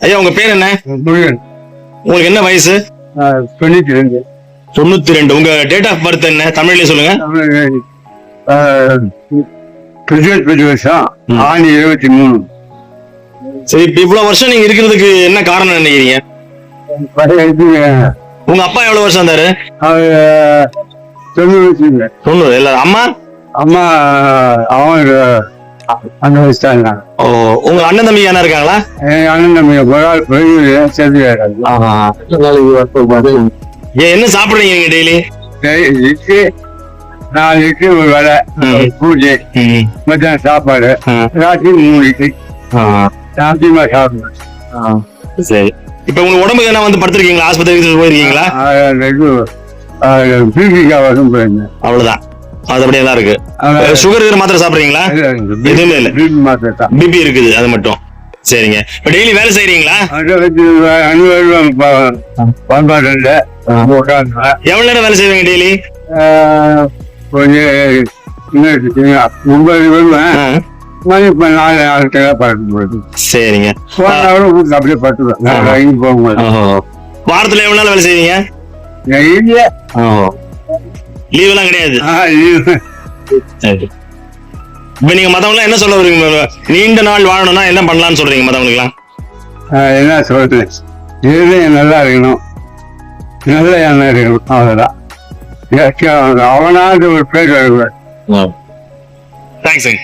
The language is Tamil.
ஐயா உங்க பேர் என்ன? முருகன். உங்களுக்கு என்ன வயசு? தொண்ணூத்தி ரெண்டு தொண்ணூத்தி ரெண்டு உங்க டேட் ஆஃப் பர்த் என்ன? தமிழ்லயே சொல்லுங்க. வருஷம் ம். ஆணி இருபத்தி மூணு. சரி இப்ப இவ்வளவு வருஷம் நீங்க இருக்கிறதுக்கு என்ன காரணம் நினைக்கிறீங்க? உங்க அப்பா எவ்வளவு வருஷம் இருந்தாரு தொண்ணூறு தொண்ணூறு. இல்ல அம்மா? அம்மா அவங்க அந்த வயசு தான். இருந்தாங்க ஓ உங்க அண்ணன் தம்பி என்ன இருக்காங்களா? அண்ணன் தம்பி ஒரு ஆள் ஏன் என்ன சாப்பிடுறீங்க நீங்க டெய்லி? இட்லி நாலு இட்லி ஒரு. பூஜை மத்தியானம் சாப்பாடு ராத்திரி மூணு இட்லி. சாத்தியமா சாப்பிடுவேன். சரி. இப்ப உங்க உடம்புக்கு என்ன வந்து படுத்திருக்கீங்களா? ஆஸ்பத்திரிக்கு போயிருக்கீங்களா? அவ்வளவுதான். அது அப்படியே தான் இருக்கு. சுகர் இருக்கிற மாத்திரை சாப்பிடுறீங்களா? எதுவுமே இல்ல. பிபி இருக்குது அது மட்டும். சரிங்க. இப்ப டெய்லி வேலை உட்காந்து எவ்வளவு நேரம் வேலை செய்வீங்க டெய்லி ஒன்பது வருவேன். சரிங்க. அப்படியே பட்டுருவேன் வாரத்துல எவ்வளவு நாள் வேலை செய்வீங்க? லீவ். எல்லாம் கிடையாது இப்ப நீங்க மத்தவங்க என்ன சொல்ல வரீங்க? நீண்ட நாள் வாழணும்னா என்ன பண்ணலாம்னு சொல்றீங்க மத்தவங்களுக்கு ஆஹ் என்ன சொல்றது? இருதயம் நல்லா இருக்கணும். நல்ல எண்ணம் இருக்கணும். அவ்வளவுதான். அவனாவது ஒரு பேர் தேங்க்ஸுங்க